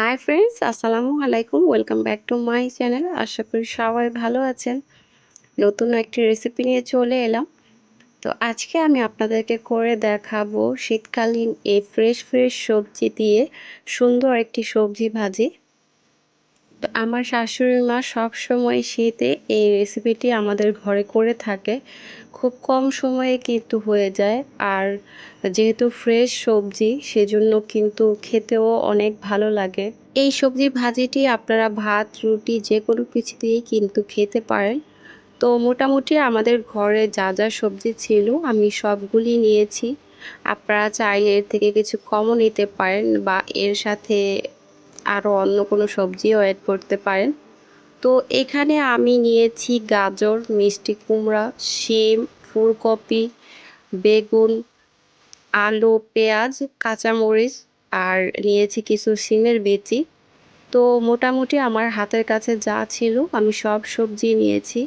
High friends আসসালামু আলাইকুম welcome back to my channel আশা করি সবাই ভালো আছেন। নতুন একটি রেসিপি নিয়ে চলে এলাম। তো আজকে আমি আপনাদেরকে করে দেখাবো শীতকালীন এই ফ্রেশ ফ্রেশ সবজি দিয়ে সুন্দর একটি সবজি ভাজি। তো আমার শাশুড়ি মা সবসময় শীতে এই রেসিপিটি আমাদের ঘরে করে থাকে। খুব কম সময়ে কিন্তু হয়ে যায়। আর যেহেতু ফ্রেশ সবজি, সেজন্য কিন্তু খেতেও অনেক ভালো লাগে। এই সবজি ভাজিটি আপনারা ভাত, রুটি যে কোনো কিছু দিয়েই কিন্তু খেতে পারেন। তো মোটামুটি আমাদের ঘরে যা যা সবজি ছিল আমি সবগুলি নিয়েছি। আপনারা চাইলে এর থেকে কিছু কমও নিতে পারেন বা এর সাথে আরও অন্য কোনো সবজিও অ্যাড করতে পারেন। তো এখানে আমি নিয়েছি গাজর, মিষ্টি কুমড়া, শিম, ফুলকপি, বেগুন, আলু, পেঁয়াজ, কাঁচামরিচ আর নিয়েছি কিছু শিমের বেচি। তো মোটামুটি আমার হাতের কাছে যা ছিল আমি সব সবজি নিয়েছি।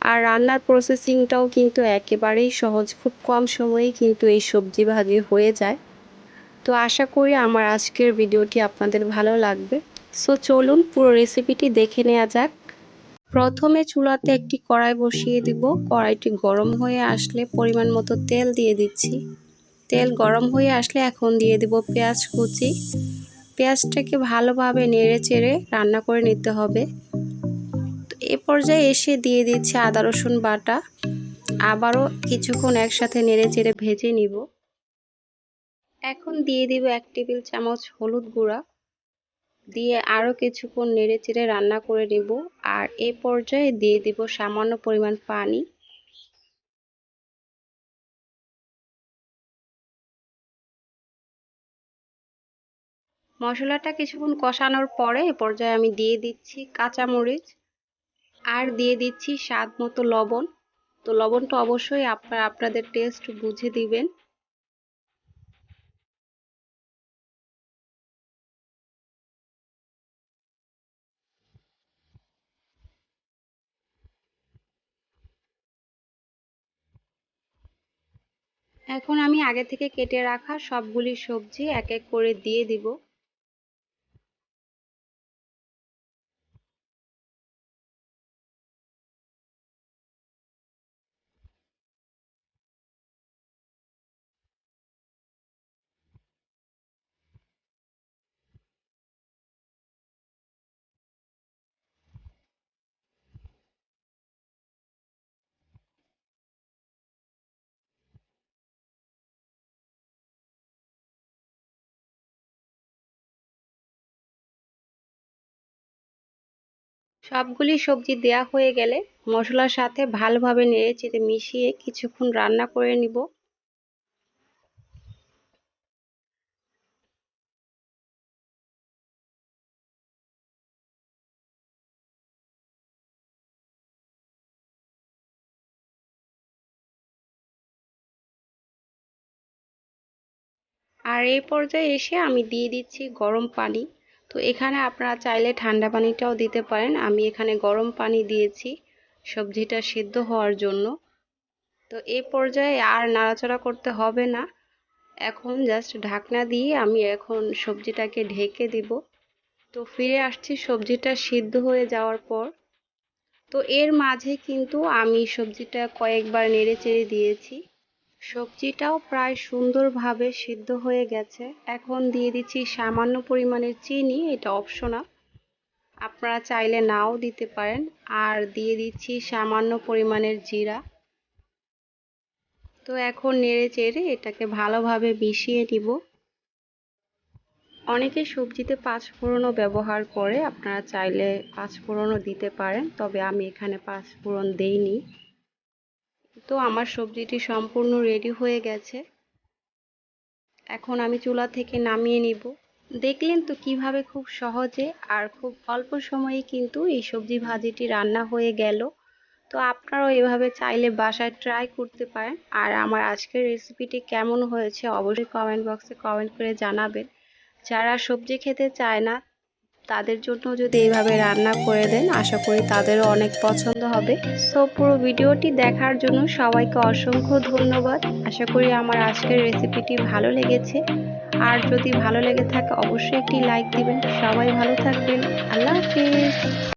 আর রান্নার প্রসেসিংটাও কিন্তু একেবারেই সহজ, খুব কম সময়েই কিন্তু এই সবজি ভাজি হয়ে যায়। তো আশা করি আমার আজকের ভিডিওটি আপনাদের ভালো লাগবে। সো চলুন পুরো রেসিপিটি দেখে নেওয়া যাক। প্রথমে চুলাতে একটি কড়াই বসিয়ে দিব। কড়াইটি গরম হয়ে আসলে পরিমাণ মতো তেল দিয়ে দিচ্ছি। তেল গরম হয়ে আসলে এখন দিয়ে দিব পেঁয়াজ কুচি। পেঁয়াজটাকে ভালোভাবে নেড়ে চেড়ে রান্না করে নিতে হবে। এ পর্যায়ে এসে দিয়ে দিচ্ছি আদা রসুন বাটা। আবারও কিছুক্ষণ একসাথে নেড়ে চেড়ে ভেজে নিব। এখন দিয়ে দিব এক টেবিল চামচ হলুদ গুঁড়া। দিয়ে আরও কিছুক্ষণ নেড়ে চেড়ে রান্না করে নিব। আর এ পর্যায়ে দিয়ে দিব সামান্য পরিমাণ পানি। মশলাটা কিছুক্ষণ কষানোর পরে এ পর্যায়ে আমি দিয়ে দিচ্ছি কাঁচামরিচ। আর দিয়ে দিচ্ছি স্বাদ মতো লবণ। তো লবণটা অবশ্যই আপনারা আপনাদের টেস্ট বুঝে দিবেন। এখন আমি আগে থেকে কেটে রাখা সবগুলি সবজি এক এক করে দিয়ে দিব। সবগুলি সবজি দেয়া হয়ে গেলে মশলার সাথে ভালোভাবে নেড়ে চেড়ে মিশিয়ে কিছুক্ষণ রান্না করে নিব। আর এই পর্যায়ে এসে আমি দিয়ে দিচ্ছি গরম পানি। তো এখানে আপনারা চাইলে ঠান্ডা পানিটাও দিতে পারেন। আমি এখানে গরম পানি দিয়েছি সবজিটা সিদ্ধ হওয়ার জন্য। তো এই পর্যায়ে আর নাড়াচাড়া করতে হবে না। এখন জাস্ট ঢাকনা দিয়ে আমি এখন সবজিটাকে ঢেকে দিব। তো ফিরে আসছি সবজিটা সিদ্ধ হয়ে যাওয়ার পর। তো এর মাঝে কিন্তু আমি সবজিটা কয়েকবার নেড়ে চেড়ে দিয়েছি। সবজিটাও প্রায় সুন্দরভাবে সিদ্ধ হয়ে গেছে। এখন দিয়ে দিচ্ছি সামান্য পরিমাণের চিনি, এটা অপশনাল আপনারা চাইলে নাও দিতে পারেন। আর দিয়ে দিচ্ছি সামান্য পরিমাণের জিরা। তো এখন নেড়ে চেড়ে এটাকে ভালোভাবে মিশিয়ে নিব। অনেকে সবজিতে পাঁচফোড়নও ব্যবহার করে, আপনারা চাইলে পাঁচফোড়নও দিতে পারেন। তবে আমি এখানে পাঁচফোড়ন দেইনি। তো আমার সবজিটি সম্পূর্ণ রেডি হয়ে গেছে। এখন আমি চুলা থেকে নামিয়ে নিব। দেখলেন তো কীভাবে খুব সহজে আর খুব অল্প সময়ে কিন্তু এই সবজি ভাজিটি রান্না হয়ে গেল। তো আপনারাও এভাবে চাইলে বাসায় ট্রাই করতে পারেন। আর আমার আজকের রেসিপিটি কেমন হয়েছে অবশ্যই কমেন্ট বক্সে কমেন্ট করে জানাবেন। যারা সবজি খেতে চায় না তাদের জন্য যদি এইভাবে রান্না করে দেন, আশা করি তাদেরও অনেক পছন্দ হবে। সো পুরো ভিডিওটি দেখার জন্য সবাইকে অসংখ্য ধন্যবাদ। আশা করি আমার আজকের রেসিপিটি ভালো লেগেছে। আর যদি ভালো লেগে থাকে, অবশ্যই একটি লাইক দিবেন। সবাই ভালো থাকবেন। আল্লাহ হাফিজ।